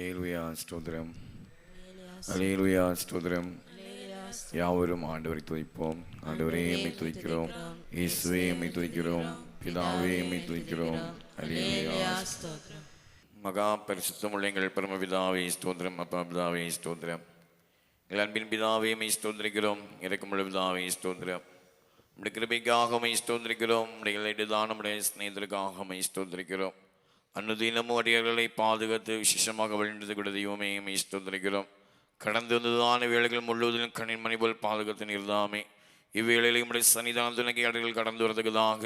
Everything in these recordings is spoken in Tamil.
அலேலுயா ஸ்தோத்திரம் அலேலுயா ஸ்தோத்திரம் யாவரும் ஆண்டவரை துதிப்போம் ஆண்டவரே எம்மை துதிக்கிறோம் இயேசுவே எம்மை துதிக்கிறோம் பிதாவே எம்மை துதிக்கிறோம் அலேலுயா மகா பரிசுத்தமுள்ள எங்கள் பரமபிதாவே ஸ்தோத்திரம் அப்பா பிதாவே ஸ்தோத்திரம் எங்கள் அன்பின் பிதாவே மெய் ஸ்தோத்திரிக்கிறோம் இறக்கமுள்ள பிதாவே ஸ்தோத்திரம் நம்முடைய கிருபைக்காக மெய் ஸ்தோத்திரிக்கிறோம் உடைய இடுதான உடைய ஸ்நேகத்திற்காக மெய் ஸ்தோத்திரிக்கிறோம் அன்னுதினமும் அடியார்களை பாதுகாத்து விசேஷமாக வழிந்தது கூட தெய்வமே மெய் ஸ்தோத்திரிக்கிறோம். கடந்து வந்ததான வேலைகள் முழுவதிலும் கண்ணின் மணி போல் பாதுகாத்து நிறுதாமே இவ்வேளையிலும் நம்முடைய சன்னிதான துணைக்கு அடைகள் கடந்து வரதுக்குதாக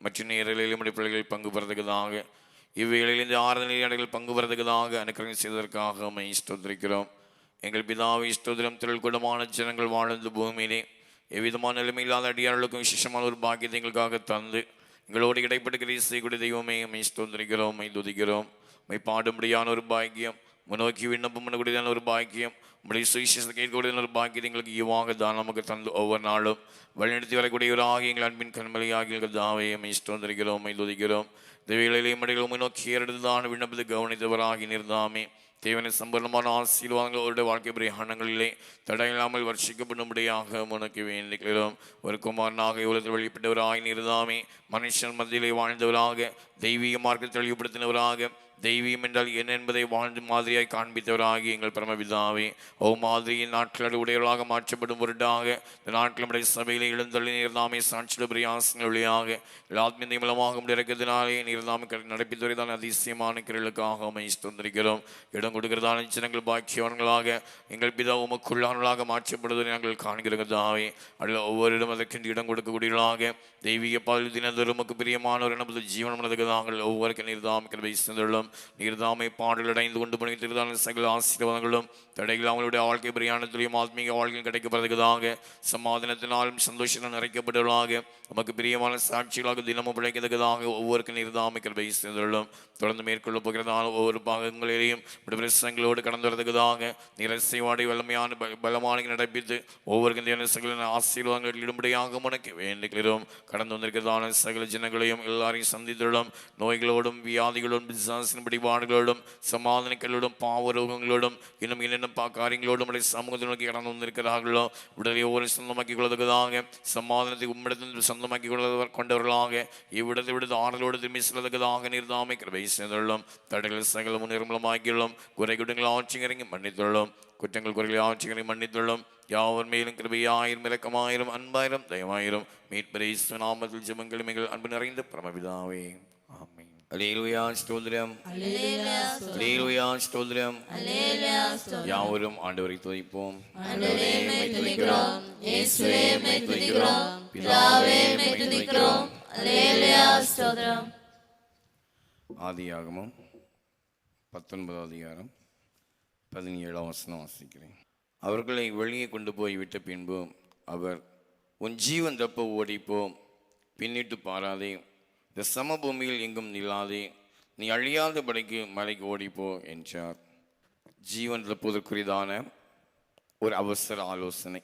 மற்ற நேரங்களிலும் நம்முடைய பிள்ளைகள் பங்கு பெறதுக்குதாக இவ்வேளையில் இந்த ஆறுதல் அடைகள் பங்கு பெறதுக்குதாக அனுக்கிரகம் செய்வதற்காக மெய் ஸ்தோத்திரிக்கிறோம். எங்கள் பிதாவை ஸ்தோத்திரம் திரள்கூடமான ஜனங்கள் வாழ்ந்த பூமியிலே எவ்விதமான நிலைமையில்லாத அடியார்களுக்கும் விசேஷமான ஒரு பாக்கியத்தை எங்களுக்காக தந்து எங்களோடு இடைப்படுகிற இசைக்குடி தெய்வமே மை ஸ்தோந்திரிக்கிறோம் மை துதிக்கிறோம். மை பாடும்படியான ஒரு பாக்கியம் முன்னோக்கி விண்ணப்பம் பண்ணக்கூடியதான ஒரு பாக்கியம் உடைய சுவிசேஷத்தை கேட்கக்கூடியதான ஒரு பாக்கியம் எங்களுக்கு ஈவாக தான் நமக்கு தந்து ஒவ்வொரு நாளும். வழிநடத்தி வரக்கூடியவராக எங்கள் அன்பின் கண்மலையாக எங்கள் தாவையை மை ஸ்தோந்திரிக்கிறோம் மை துதிக்கிறோம். இந்த மடிகளும் மடிகள் ஏறெடுத்து தான் விண்ணப்பத்தை கவனித்தவராகி நிறுத்தாமே தேவனை சம்பூர்ணமான அவருடைய வாழ்க்கை பிரயாணங்களிலே தடையில்லாமல் வர்ஷிக்கப்படும்படியாக உனக்கு வேண்டுகிறோம் ஒரு குமாரனாக உலகத்தில் வெளிப்பட்டவராய் நிறுதாமே மனுஷன் மத்தியிலே வாழ்ந்தவராக தெய்வீக மார்க்கத்தில் தெளிவுபடுத்தினவராக தெய்வீகம் என்றால் என்ன என்பதை வாழ்ந்து மாதிரியாய் காண்பித்தவராகி எங்கள் பரமபிதாவே ஓ மாதிரியின் நாட்கள் உடையவர்களாக மாற்றப்படும் பொருட்டாக இந்த நாட்கள் நம்முடைய சபையிலே எழுந்தள்ளி நீர்தாமே சாட்சிட பிரியாசங்கள் வழியாக எல்லாத்மியத்தை மூலமாக இறக்கத்தினாலே நீர்தாமே நடப்பித்துறைதான் அதிசயமான கிரலுக்காக அமை தந்திருக்கிறோம் இடம் கொடுக்கிறதான ஜனங்கள் பாக்கியவன்களாக எங்கள் பிதா உமக்குள்ளானவர்களாக மாற்றப்படுவதை நாங்கள் காண்கிறதாவே அதில் ஒவ்வொரு இடம் அதற்கென்று இடம் கொடுக்கக்கூடியவர்களாக தெய்வீக பால் தினந்தோறும் பிரியமானவர் நமது ஜீவனம் நடக்குது நாங்கள் ஒவ்வொருக்கு நீர்தாம் கிருபை சென்றுள்ளோம் நீர்தாமை பாடல் அடைந்து கொண்டு போய் திருதான சகல ஆசீர்வாதங்களும் தடைகள் அவங்களுடைய வாழ்க்கை பிரியாணத்திலையும் ஆத்மீக வாழ்க்கையில் கிடைக்கப்படுகிறதாக சமாதானத்தினாலும் சந்தோஷம் நிறைக்கப்பட்டவர்களாக நமக்கு பிரியமான சாட்சிகளாக தினமும் பிழைக்கிறதுக்காக ஒவ்வொருக்கு நீர்தாமை கிருபை சென்றுள்ளோம் தொடர்ந்து மேற்கொள்ள போகிறதான ஒவ்வொரு பாகங்களிலேயும் பிரசங்களோடு கடந்து வரதுக்காக நிரசைவாடி வல்லமையான பலமான நடப்பித்து ஒவ்வொரு தேவன சகல ஆசீர்வாதங்கள் இடும்படியாக உனக்கு வேண்டுகிறோம் கடந்து வந்திருக்கிறதான சகல ஜனங்களையும் எல்லாரையும் சந்தித்துள்ளோம். நோய்களோடும் வியாதிகளோடும் பிசாசின் பிடிபாடுகளோடும் சமாதானங்களோடும் பாவரோகங்களோடும் இன்னும் என்னென்ன பா காரியங்களோடும் நம்முடைய சமூகத்தை நோக்கி கடந்து வந்திருக்கிறார்களோ விடலை ஒவ்வொரு சொந்தமாக்கி கொள்வதற்காக சமாதானத்தை உம்மிடத்தில் சொந்தமாக்கி கொள்வதற்கு கொண்டவர்களாக இவ்விடத்தை விடுத்து ஆறுதலோடு திரும்பி செல்வதற்காக நிறுத்தாமை கிருபை செய்துள்ளோம். தடைகள் சகல நிர்மலமாக்கியுள்ளோம் குறை குற்றங்கள் ஆட்சியரங்கி மன்னித்துள்ளோம். குற்றங்கள் குறைகளை ஆட்சியரை மன்னித்துள்ளோம். யாவர் மேலும் கிருபையாயிரம் இரக்கமாயிரம் அன்பாயிரம் தயமாயிரம். மீட்பரை சுனாமத்தில் ஜெபங்கள் மிகள் அன்பு நிறைந்த பரமபிதாவே. யாவரும் ஆண்டவரை துதிப்போம் ஆதியாகமம் பத்தொன்பதாம் அதிகாரம் பதினேழாம் வசனம் வாசிக்கிறேன் அவர்களை வெளியே கொண்டு போய் விட்ட பின்பு அவர் உன் ஜீவன் தப்ப ஓடிப்போம் பின்னிட்டு பாராதே இந்த சமபூமியில் எங்கும் நில்லாதே நீ அழியாதபடிக்கு மலைக்கு ஓடிப்போ என்றார். ஜீவன் தப்புவதற்குரியதான ஒரு அவசர ஆலோசனை.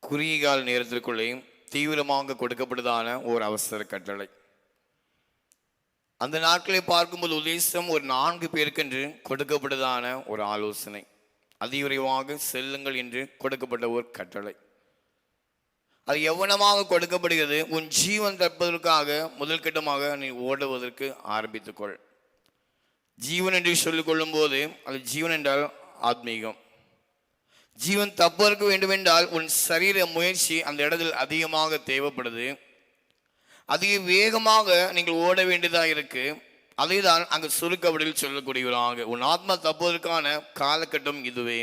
குறுகிய கால நேரத்திற்குள்ளேயும் தீவிரமாக கொடுக்கப்பட்டதான ஒரு அவசர கட்டளை. அந்த நாட்களை பார்க்கும்போது உதேசம் ஒரு நான்கு பேருக்கென்று கொடுக்கப்பட்டதான ஒரு ஆலோசனை. அதிவிரைவாக செல்லுங்கள் என்று கொடுக்கப்பட்ட ஒரு கட்டளை. அது எவ்வளவாக கொடுக்கப்படுகிறது? உன் ஜீவன் தற்பதற்காக முதல் கட்டமாக நீ ஓடுவதற்கு ஆரம்பித்துக்கொள். ஜீவன் என்று சொல்லிக்கொள்ளும் போது அது ஜீவன் என்றால் ஆத்மீகம். ஜீவன் தப்பதற்கு வேண்டுமென்றால் உன் சரீர முயற்சி அந்த இடத்தில் அதிகமாக தேவைப்படுது. அதிக வேகமாக நீங்கள் ஓட வேண்டியதாக இருக்கு. அதை தான் அங்கு சுருக்கவடியில் சொல்லக்கூடியவராக. உன் ஆத்மா தப்புவதற்கான காலகட்டம் இதுவே.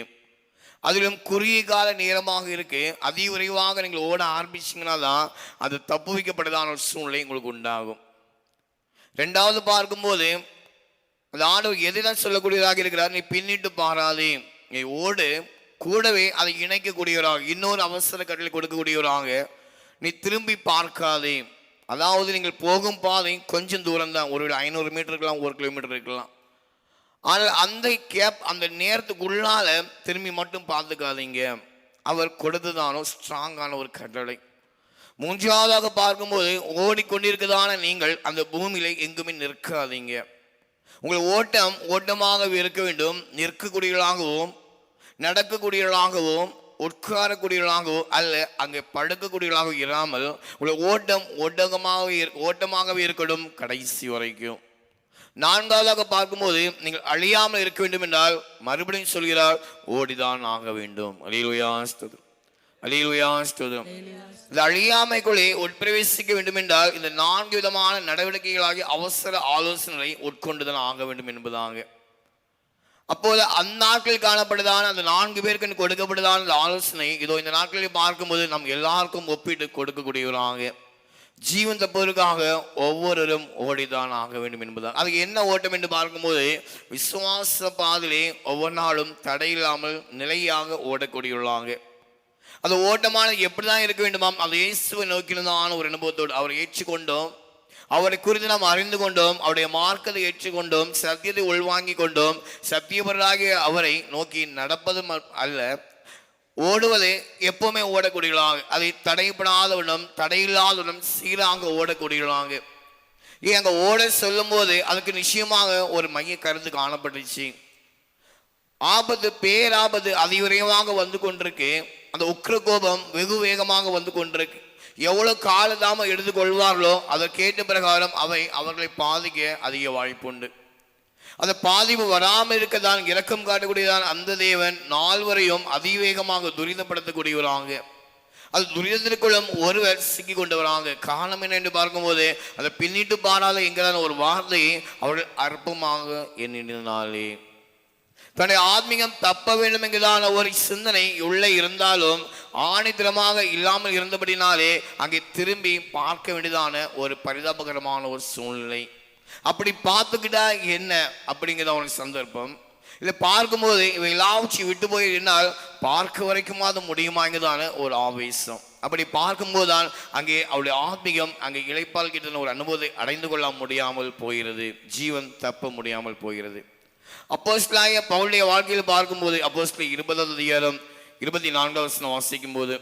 அதிலும் குறுகிய கால நேரமாக இருக்கு. அதிக விரைவாக நீங்கள் ஓட ஆரம்பிச்சிங்கன்னா தான் அது தப்பு வைக்கப்படுதான ஒரு சூழ்நிலை உங்களுக்கு உண்டாகும். ரெண்டாவது பார்க்கும்போது அந்த ஆண்டவர் எதுதான் சொல்லக்கூடியதாக இருக்கிறார் நீ பின்னிட்டு பாராதே. நீ ஓடு கூடவே அதை இணைக்கக்கூடியவராக இன்னொரு அவசர கட்டளை கொடுக்கக்கூடியவராக நீ திரும்பி பார்க்காதே. அதாவது நீங்கள் போகும் பாதை கொஞ்சம் தூரம் தான் ஒரு ஐநூறு மீட்டர் இருக்கலாம் ஒரு கிலோமீட்டர் இருக்கலாம். ஆனால் அந்த கேப் அந்த நேரத்துக்குள்ளால திரும்பி மட்டும் பார்த்துக்காதீங்க. அவர் கொடுத்ததானோ ஸ்ட்ராங்கான ஒரு கட்டளை மூன்றாவதாக பார்க்கும்போது ஓடிக்கொண்டிருக்கதான நீங்கள் அந்த பூமியில எங்குமே நிற்காதீங்க. உங்கள் ஓட்டம் ஓட்டமாகவே இருக்க வேண்டும். நிற்கக்கூடியவர்களாகவும் நடக்கக்கூடியவர்களாகவும் உட்காரக்கூடியவர்களாகவும் அல்ல அங்கே படுக்கக்கூடியவர்களாகவும் இராமல் உங்கள் ஓட்டம் ஓட்டகமாக ஓட்டமாகவே இருக்கட்டும் கடைசி வரைக்கும். நான்காவதாக பார்க்கும்போது நீங்கள் அழியாமல் இருக்க வேண்டும் என்றால் மறுபடியும் சொல்கிறார் ஓடிதான் ஆக வேண்டும். அலிலுயா ஸ்தோத்திரம். இந்த அழியாமைக்குள்ளே உட்பிரவேசிக்க வேண்டும் என்றால் இந்த நான்கு விதமான நடவடிக்கைகளாகிய அவசர ஆலோசனை உட்கொண்டுதான் ஆக வேண்டும் என்பதாக. அப்போது அந்த நாட்களில் காணப்படுதான அந்த நான்கு பேருக்கு கொடுக்கப்படுதான அந்த ஆலோசனை. இதோ இந்த நாட்களில் பார்க்கும்போது நம் எல்லாருக்கும் ஒப்பிட்டு கொடுக்கக்கூடியவராக. ஜீவன் பொருளுக்காக ஒவ்வொருவரும் ஓடிதான் ஆக வேண்டும் என்பதுதான். அது என்ன ஓட்டம் என்று பார்க்கும்போது விசுவாச பாதிலே ஒவ்வொரு நாளும் தடையில்லாமல் நிலையாக ஓடக்கூடியவர்களாக. அந்த ஓட்டமானது எப்படிதான் இருக்க வேண்டுமாம்? அந்த இயேசுவை நோக்கினதான ஒரு அனுபவத்தோடு அவரை ஏற்றுக்கொண்டோம். அவரை குறித்து நாம் அறிந்து கொண்டோம். அவருடைய மார்க்கத்தை ஏற்றுக்கொண்டோம். சத்தியத்தை உள்வாங்கி கொண்டோம். சத்தியபராகிய அவரை நோக்கி நடப்பதும் அல்ல. ஓடுவது எப்பவுமே ஓடக்கூடியவர்களாக அதை தடைப்படாதவனும் தடையில்லாதவனும் சீராக ஓடக்கூடியவர்களாக. ஏன் அங்கே ஓட சொல்லும் போது அதுக்கு நிச்சயமாக ஒரு மைய கருத்து காணப்பட்டுச்சு. ஆபத்து பேராபத்து அதிவிரைவாக வந்து கொண்டிருக்கு. அந்த உக்ர கோபம் வெகு வேகமாக வந்து கொண்டிருக்கு. எவ்வளவு காலதாம எடுத்துக்கொள்வார்களோ அதை கேட்ட பிரகாரம் அவை அவர்களை பாதிக்க அதிக வாய்ப்புண்டு. அந்த பாதிப்பு வராமல் இருக்கதான் இரக்கம் காட்டக்கூடியதான் அந்த தேவன் நால்வரையும் அதிவேகமாக துரிதப்படுத்தக்கூடியவராங்க அது துரிதத்திற்குள்ளும் ஒருவர் சிக்கி கொண்டவராங்க காரணம் என்ன என்று பார்க்கும்போது அதை பின்னிட்டு பாராத என்கிறான ஒரு வார்த்தை அவர்கள் அற்பமாக எண்ணினாலே தன்னுடைய ஆத்மீகம் தப்ப வேண்டும் என்கிறதான ஒரு சிந்தனை உள்ளே இருந்தாலும் ஆணித்தரமாக இல்லாமல் இருந்தபடினாலே அங்கே திரும்பி பார்க்க வேண்டியதான ஒரு பரிதாபகரமான ஒரு சூழ்நிலை. அப்படி பார்த்துக்கிட்டா என்ன அப்படிங்கிறது அவனுக்கு சந்தர்ப்பம்? இதை பார்க்கும்போது இவை எல்லாவற்றையும் விட்டு போய் என்னால் பார்க்க வரைக்குமாவது முடியுமாங்கிறதான ஒரு ஆவேசம். அப்படி பார்க்கும்போது தான் அங்கே அவளுடைய ஆத்மீகம் அங்கே இழைப்பால் கிட்ட ஒரு அனுபவத்தை அடைந்து கொள்ள முடியாமல் போகிறது. ஜீவன் தப்ப முடியாமல் போகிறது. அப்போஸ்லாய பவுளுடைய வாழ்க்கையில் பார்க்கும்போது அப்போஸ்ல இருபதாவது அதிகாரம் இருபத்தி நான்காவது வசனம் வாசிக்கும் போது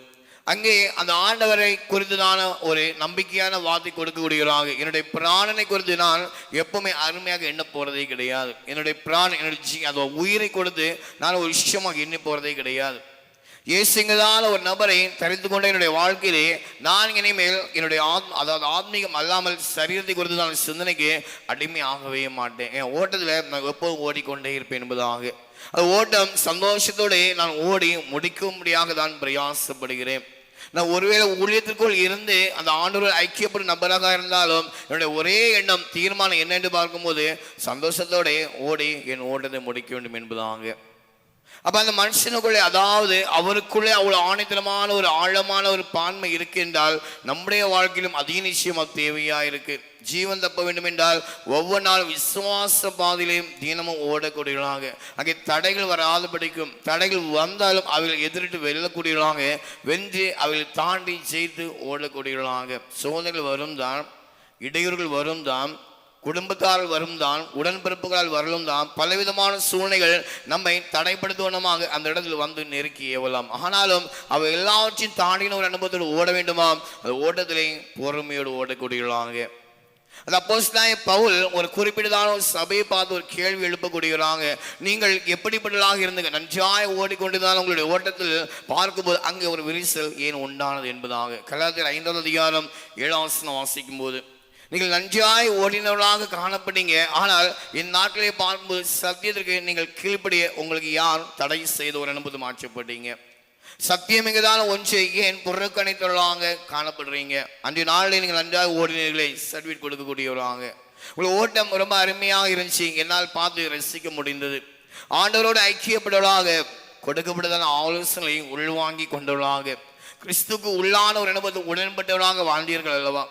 அங்கே அந்த ஆண்டவரை குறித்துதான ஒரு நம்பிக்கையான வார்த்தை கொடுக்கக்கூடியவராக என்னுடைய பிராணனை குறித்து நான் எப்பவுமே அருமையாக எண்ண போகிறதே கிடையாது. என்னுடைய பிராணன் என்னுடைய ஜி அந்த உயிரை கொடுத்து நான் ஒரு விஷயமாக எண்ணி போகிறதே கிடையாது. இயேசுங்களால் ஒரு நபரை தெரிந்து கொண்ட என்னுடைய வாழ்க்கையிலே நான் இனிமேல் என்னுடைய ஆத் அதாவது ஆத்மீகம் அல்லாமல் சரீரத்தை குறித்து நான் சிந்தனைக்கு அடிமை ஆகவே மாட்டேன். என் ஓட்டத்தில் நான் எப்போதும் ஓடிக்கொண்டே இருப்பேன் என்பதாக. அது ஓட்டம் சந்தோஷத்தோடு நான் ஓடி முடிக்கும்படியாக தான் பிரயாசப்படுகிறேன். நான் ஒருவேளை ஊழியத்திற்குள் இருந்து அந்த ஆண்டோர் ஐக்கியப்படும் நபராக இருந்தாலும் என்னுடைய ஒரே எண்ணம் தீர்மானம் என்னென்று பார்க்கும்போது சந்தோஷத்தோட ஓடி என் ஓட்டத்தை முடிக்க வேண்டும் என்பதாங்க அப்ப அந்த மனுஷனுக்குள்ளே அதாவது அவருக்குள்ளே அவ்வளவு ஆணித்தனமான ஒரு ஆழமான ஒரு பான்மை இருக்கு என்றால் நம்முடைய வாழ்க்கையிலும் அதிக நிச்சயம் தேவையாக தேவையா இருக்கு ஜீவன் தப்ப வேண்டும் என்றால் ஒவ்வொரு நாளும் விசுவாச பாதையிலையும் தினமும் ஓடக்கூடியவர்களாக. அங்கே தடைகள் வராது படிக்கும் தடைகள் வந்தாலும் அவர்கள் எதிரிட்டு வெல்லக்கூடியவர்களாக வென்று அவர்கள் தாண்டி ஜெயித்து ஓடக்கூடியவர்களாக. சோதனைகள் வரும் தான் இடையூறுகள் வரும் தான் குடும்பத்தால் வரும் தான் உடன்பிறப்புகளால் வரலும் தான் பலவிதமான சூழ்நிலைகள் நம்மை தடைப்படுத்துவனமாக அந்த இடத்தில் வந்து நெருக்கி ஏவலாம். ஆனாலும் அவை எல்லாவற்றையும் தாண்டின ஒரு அனுபவத்தோடு ஓட வேண்டுமாம் அந்த ஓட்டத்திலே பொறுமையோடு ஓடக்கூடியவர்களாக. அது அப்போஸ்தாய பவுல் ஒரு குறிப்பிட்டதான ஒரு சபையை பார்த்து ஒரு கேள்வி எழுப்பக்கூடியவராங்க நீங்கள் எப்படிப்பட்டதாக இருந்துங்க? நன்றாய் ஓடிக்கொண்டுதான் உங்களுடைய ஓட்டத்தில் பார்க்கும்போது அங்கே ஒரு விரிசல் ஏன் உண்டானது? என்பதாக. கலாச்சார ஐந்தாவது அதிகாரம் ஏழாம் வாசிக்கும் போது நீங்கள் நன்றாய் ஓடினவர்களாக காணப்பட்டீங்க. ஆனால் இந்நாட்களை பார்க்கும்போது சத்தியத்திற்கு நீங்கள் கீழ்ப்படிய உங்களுக்கு யார் தடை செய்த ஒரு மாற்றப்பட்டீங்க. சத்தியம் இங்குதான் ஒன்றை ஏன் புறக்கணித்தவர்களாக காணப்படுறீங்க. அன்றைய நாளில் நீங்கள் நன்றாக ஓடினீர்களே சர்டிஃபிகேட் கொடுக்கக்கூடியவர்களாக. உங்கள் ஓட்டம் ரொம்ப அருமையாக இருந்துச்சு என்னால் பார்த்து ரசிக்க முடிந்தது. ஆண்டவரோடு ஐக்கியப்படுவதாக கொடுக்கப்பட்டதான ஆலோசனையை உள்வாங்கி கொண்டவர்களாக கிறிஸ்துக்கு உள்ளான ஒரு உடன்பட்டவர்களாக வாழ்ந்தீர்கள் அல்லவா?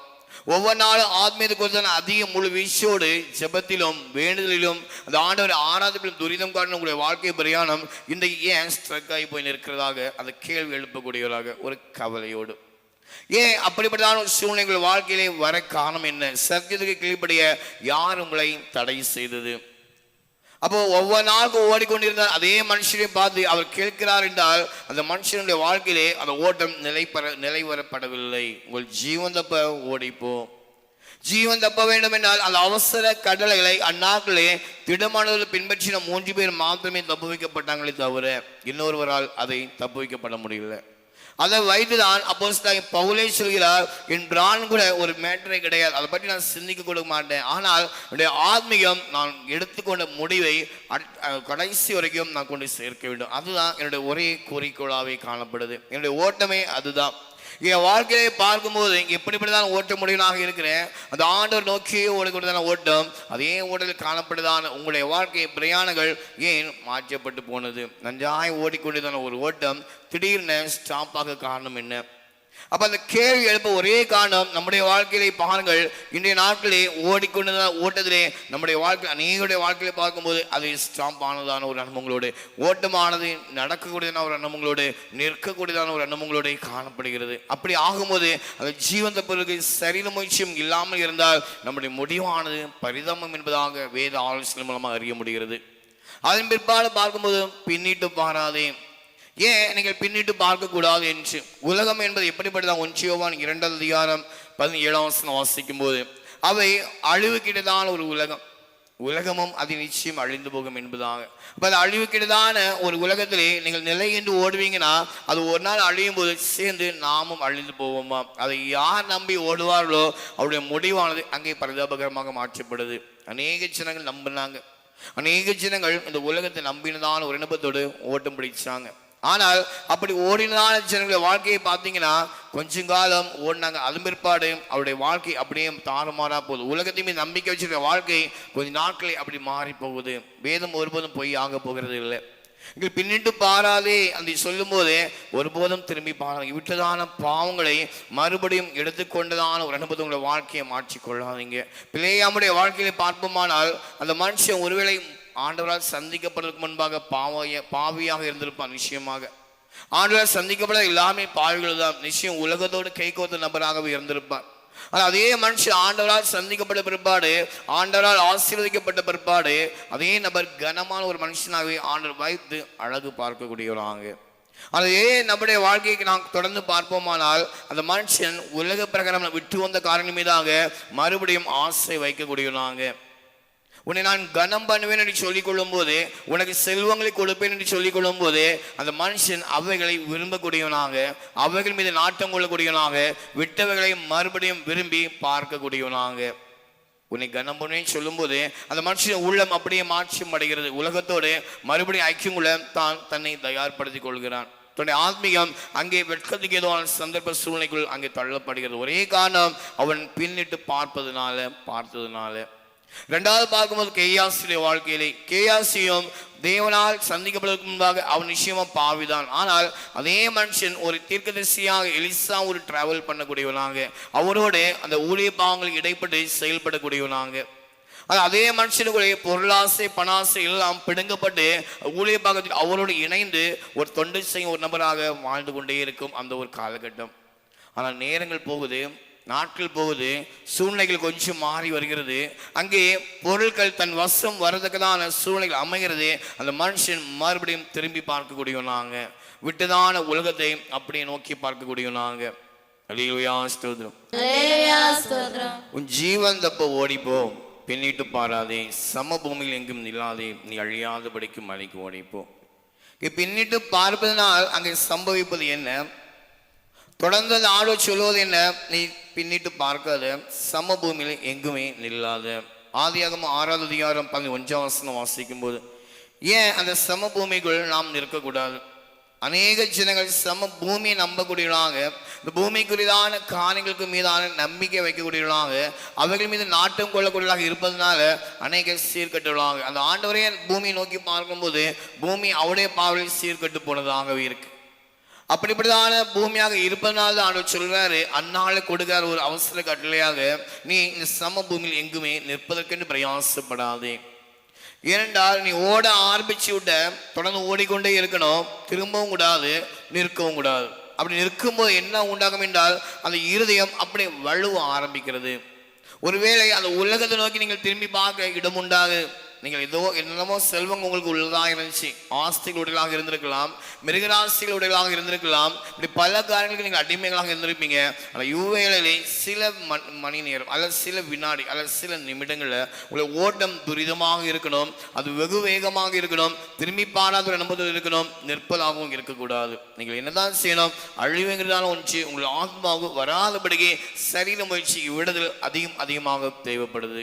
ஒவ்வொரு நாளும் ஆத்மீயத்தை குறித்தான அதிக முழு வீச்சோடு ஜெபத்திலும் வேண்டுதலிலும் அந்த ஆண்டவர் ஆராதப்பிலும் துரிதம் காட்டின உங்களுடைய வாழ்க்கை பிரயாணம் இந்த ஏன் ஸ்ட்ரக் ஆகி போய் நிற்கிறதாக அந்த கேள்வி எழுப்பக்கூடியவராக ஒரு கவலையோடு. ஏன் அப்படிப்பட்டதான சூழ்நிலைகள் வாழ்க்கையிலே வர காரணம் என்ன? சத்தியத்துக்கு கீழ்ப்படிய யார் உங்களை தடை செய்தது? அப்போ ஒவ்வொரு நாளுக்கும் ஓடிக்கொண்டிருந்தால் அதே மனுஷனை பார்த்து அவர் கேட்கிறார் என்றால் அந்த மனுஷனுடைய வாழ்க்கையிலே அந்த ஓட்டம் நிலைப்பெற நிலைவரப்படவில்லை உங்கள் ஜீவன் தப்ப ஓடிப்போம். ஜீவன் தப்ப வேண்டும் என்றால் அந்த அவசர கடலைகளை அந்நாட்களே திடமானவர்கள் பின்பற்றின மூன்று பேர் மாத்திரமே தப்பு வைக்கப்பட்டாங்களே தவிர இன்னொருவரால் அதை தப்பு வைக்கப்பட முடியல. அதை வைத்துதான் அப்போ பவுலே சொல்கிறார் என் பிரான் கூட ஒரு மேட்டரே கிடையாது. அதை பற்றி நான் சிந்திக்க கொடுக்க மாட்டேன். ஆனால் என்னுடைய ஆத்மீகம் நான் எடுத்துக்கொண்ட முடிவை அட்- கடைசி வரைக்கும் நான் கொண்டு சேர்க்க வேண்டும். அதுதான் என்னுடைய ஒரே குறிக்கோளாகவே காணப்படுது. என்னுடைய ஓட்டமே அதுதான். என் வாழ்க்கையை பார்க்கும்போது எப்படிப்படி தான் ஓட்ட முடியலாக இருக்கிறேன். அந்த ஆண்டவர் நோக்கி ஓடக்கூடியதான ஓட்டம். அதே ஓட்டத்தில் காணப்படுதான உங்களுடைய வாழ்க்கை பிரயாணங்கள் ஏன் மாற்றப்பட்டு போனது? நன்றாய் ஓடிக்கொண்டதான ஒரு ஓட்டம். திடீர்னு ஸ்டாப்பாக காரணம் என்ன? அப்ப அந்த கேள்வி எழுப்ப ஒரே காரணம் நம்முடைய வாழ்க்கையிலே பாருங்கள் இன்றைய நாட்களே ஓடிக்கொண்டு ஓட்டத்திலே நம்முடைய வாழ்க்கை அநேகருடைய வாழ்க்கையில பார்க்கும்போது அது ஸ்டாம்ப் ஆனதான ஒரு அனுபவங்களோடு ஓட்டமானது நடக்கக்கூடியதான ஒரு அனுபவங்களோடு நிற்கக்கூடியதான ஒரு அனுபவங்களோடு காணப்படுகிறது. அப்படி ஆகும்போது அந்த ஜீவந்த பிறகு சரீர முயற்சியும் இல்லாமல் இருந்தால் நம்முடைய முடிவானது பரிதாபம் என்பதாக வேத ஆலோசனை மூலமாக அறிய முடிகிறது. அதன் பிற்பாடு பார்க்கும்போது பின்னிட்டு பாராதே ஏன் நீங்கள் பின்னிட்டு பார்க்கக்கூடாது என்று? உலகம் என்பது எப்படிப்பட்டதான் ஒன்றியோவான் இரண்டாவது அதிகாரம் பதினேழாம் வருஷம் வாசிக்கும் போது அவை அழிவுக்கிட்டதான ஒரு உலகம். உலகமும் அது நிச்சயம் அழிந்து போகும் என்பதாக. அப்ப அது அழிவுக்கிட்டதான ஒரு உலகத்திலே நீங்கள் நிலை என்று ஓடுவீங்கன்னா அது ஒரு நாள் அழியும் போது சேர்ந்து நாமும் அழிந்து போவோமா? அதை யார் நம்பி ஓடுவார்களோ அவருடைய முடிவானது அங்கே பரிதாபகரமாக மாற்றப்படுது. அநேக ஜனங்கள் நம்பினாங்க. அநேக ஜனங்கள் இந்த உலகத்தை நம்பினதான ஒரு இனப்பத்தோடு ஓட்டம் பிடிச்சாங்க. ஆனால் அப்படி ஓடினதான ஜனங்களுடைய வாழ்க்கையை பார்த்தீங்கன்னா கொஞ்சம் காலம் ஓடினாங்க. அதன் பிற்பாடு அவருடைய வாழ்க்கை அப்படியே தாறுமாறா போகுது. உலகத்தையுமே நம்பிக்கை வச்சிருக்க வாழ்க்கை கொஞ்ச நாட்களை அப்படி மாறி போகுது. வேதம் ஒருபோதும் பொய் ஆக போகிறது இல்லை. இங்கே பின்னிட்டு பாராதே அந்த சொல்லும் போதே ஒருபோதும் திரும்பி பாருங்க விட்டதான பாவங்களை மறுபடியும் எடுத்துக்கொண்டதான ஒரு அனுபவம் உங்களுடைய வாழ்க்கையை மாற்றிக் கொள்ளாதீங்க பிள்ளையாமுடைய வாழ்க்கையில பார்ப்போமானால் அந்த மனுஷன் ஒருவேளை ஆண்டவரால் சந்திக்கப்படுவதற்கு முன்பாக பாவைய பாவியாக இருந்திருப்பான் நிச்சயமாக. ஆண்டவரால் சந்திக்கப்பட எல்லாமே பாவிகள் தான் நிச்சயம் உலகத்தோடு கை கோத்த நபராகவே இருந்திருப்பான் ஆனால் அதே மனுஷன் ஆண்டவரால் சந்திக்கப்பட்ட பிற்பாடு ஆண்டவரால் ஆசீர்வதிக்கப்பட்ட பிற்பாடு அதே நபர் கனமான ஒரு மனுஷனாகவே ஆண்டவர் வைத்து அழகு பார்க்கக்கூடியவராங்க அதே நம்முடைய வாழ்க்கைக்கு நாம் தொடர்ந்து பார்ப்போமானால் அந்த மனுஷன் உலக பிரகாரம் விட்டு வந்த காரணம் மீதாக மறுபடியும் ஆசை வைக்கக்கூடியவனாங்க உன்னை நான் கனம் பண்ணுவேன் என்று சொல்லிக் கொள்ளும்போது உனக்கு செல்வங்களை கொடுப்பேன் என்று சொல்லிக் கொள்ளும்போது அந்த மனுஷன் அவைகளை விரும்பக்கூடியவனாக அவைகள் மீது நாட்டம் கொள்ளக்கூடியவனாக விட்டவைகளை மறுபடியும் விரும்பி பார்க்கக்கூடியவனாக. உன்னை கனம் பண்ணுவேன் சொல்லும்போது அந்த மனுஷன் உள்ளம் அப்படியே மாற்றம் அடைகிறது. உலகத்தோடு மறுபடியும் ஐக்கியம் தான் தன்னை தயார்படுத்திக் கொள்கிறான். தன்னுடைய ஆத்மீகம் அங்கே வெட்கத்துக்கு ஏதுவான சந்தர்ப்ப சூழ்நிலைக்குள் அங்கே தள்ளப்படுகிறது. ஒரே காரணம் அவன் பின்னிட்டு பார்ப்பதுனால பார்த்ததுனால. ரெண்டாவது பார்க்கும்போது கேயாசியுடைய வாழ்க்கையிலே கேயாசியும் தேவனால் சந்திக்கப்படுவதற்கு முன்பாக அவன் நிச்சயமா பாவிதான் ஆனால் அதே மனுஷன் ஒரு தீர்க்கதரிசியாக எலிசா ஒரு டிராவல் பண்ணக்கூடியவனாங்க அவரோட அந்த ஊழிய பாவங்களுக்கு இடைப்பட்டு செயல்படக்கூடியவனாங்க ஆனால் அதே மனுஷனுக்குடைய பொருளாசை பணாசை எல்லாம் பிடுங்கப்பட்டு ஊழிய பாகத்தில் அவரோடு இணைந்து ஒரு தொண்டு செய்யும் ஒரு நபராக வாழ்ந்து கொண்டே இருக்கும் அந்த ஒரு காலகட்டம் ஆனால் நேரங்கள் போகுது நாட்கள் போகுது சூழ்நிலைகள் கொஞ்சம் மாறி வருகிறது. அங்கே பொருட்கள் தன் வசம் வரதுக்குதான சூழ்நிலைகள் அமைகிறது. அந்த மனுஷன் மறுபடியும் திரும்பி பார்க்கக்கூடியவனாங்க விட்டுதான உலகத்தை அப்படியே நோக்கி பார்க்கக்கூடியவனாங்க உன் ஜீவன் தப்ப ஓடிப்போ. பின்னிட்டு பாராதே. சம பூமியில் எங்கும் நில்லாதே. நீ அழியாதபடிக்கு மலைக்கு ஓடிப்போ. பின்னிட்டு பார்ப்பதனால் அங்கே சம்பவிப்பது என்ன? தொடர்ந்து அந்த ஆடோ சொல்வது என்ன? நீ பின்னிட்டு பார்க்காத சமபூமியில் எங்குமே நில்லாத. ஆதியாகம ஆறாவது அதிகாரம் பதினொன்றாம் வசனம் வாசிக்கும் போது ஏன் அந்த சம பூமிக்குள் நாம் நிற்கக்கூடாது? அநேக ஜனங்கள் சம பூமியை நம்பக்கூடியவர்களாக இந்த பூமிக்குரியதான காரியங்களுக்கு மீதான நம்பிக்கை வைக்கக்கூடியவர்களாக அவர்கள் மீது நாட்டம் கொள்ளக்கூடியவர்களாக இருப்பதனால அநேக சீர்கட்டுகளாக அந்த ஆண்டவரே பூமியை நோக்கி பார்க்கும்போது பூமி அவருடைய பாவலில் சீர்கட்டு போனதாகவே இருக்கு. அப்படிப்பட்டதான பூமியாக இருப்பதனால தான் ஆண்டவர் சொல்றாரு அந்நாளை கொடுக்கிற ஒரு அவசர கட்டளையாக நீ இந்த சம பூமியில் எங்குமே நிற்பதற்கென்று பிரயாசப்படாதே. ஏனென்றால் நீ ஓட ஆரம்பிச்சு விட்ட தொடர்ந்து ஓடிக்கொண்டே இருக்கணும் திரும்பவும் கூடாது நிற்கவும் கூடாது. அப்படி நிற்கும்போது என்ன உண்டாகும் என்றால் அந்த இருதயம் அப்படி வலுவ ஆரம்பிக்கிறது. ஒருவேளை அந்த உலகத்தை நோக்கி நீங்கள் திரும்பி பார்க்க இடம் உண்டாகு நீங்கள் ஏதோ என்னென்னமோ செல்வம் உங்களுக்கு உள்ளதாக இருந்துச்சு ஆஸ்திகள் உடையலாக இருந்திருக்கலாம் மிருகராசிகள் உடையலாக இருந்திருக்கலாம் இப்படி பல காரியங்களுக்கு நீங்கள் அடிமைகளாக இருந்திருப்பீங்க. ஆனால் யூவேலையிலே சில மண் மணி நேரம் அல்லது சில வினாடி அல்லது சில நிமிடங்களில் உங்களை ஓட்டம் துரிதமாக இருக்கணும் அது வெகு வேகமாக இருக்கணும் திரும்பி பாராத ஒரு நம்புதல் இருக்கணும் நிற்பதாகவும் இருக்கக்கூடாது. நீங்கள் என்னதான் செய்யணும் அழிவுங்கிறதான ஒன்று உங்கள் ஆத்மாவுக்கு வராதபடியே சரீர முயற்சி விடுதல் அதிகம் அதிகமாக தேவைப்படுது.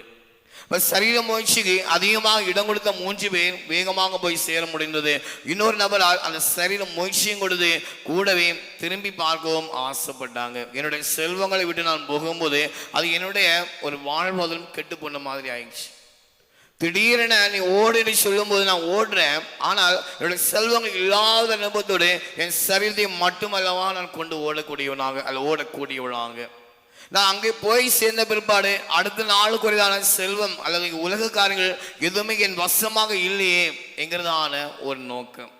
சரீர முயற்சிக்கு அதிகமாக இடம் கொடுத்த மூன்று பேர் வேகமாக போய் சேர முடிந்தது இன்னொரு நபரால் அந்த சரீர முயற்சியும் கொடுத்து கூடவே திரும்பி பார்க்கவும் ஆசைப்பட்டாங்க என்னுடைய செல்வங்களை விட்டு நான் போகும்போது அது என்னுடைய ஒரு வாழ்வதும் கெட்டு போன மாதிரி ஆயிடுச்சு திடீரென நீ ஓடுன்னு சொல்லும்போது நான் ஓடுறேன் ஆனால் என்னுடைய செல்வங்கள் இல்லாத அனுபவத்தோடு என் சரீரத்தை மட்டுமல்லவா நான் கொண்டு ஓடக்கூடியவனாக அல்ல ஓடக்கூடியவனாக நான் அங்கே போய் சேர்ந்த பிற்பாடு அடுத்த நாளுக்குரியதான செல்வம் அல்லது உலக காரியங்கள் எதுவுமே என் வசமாக இல்லையே என்கிறதான ஒரு நோக்கம்.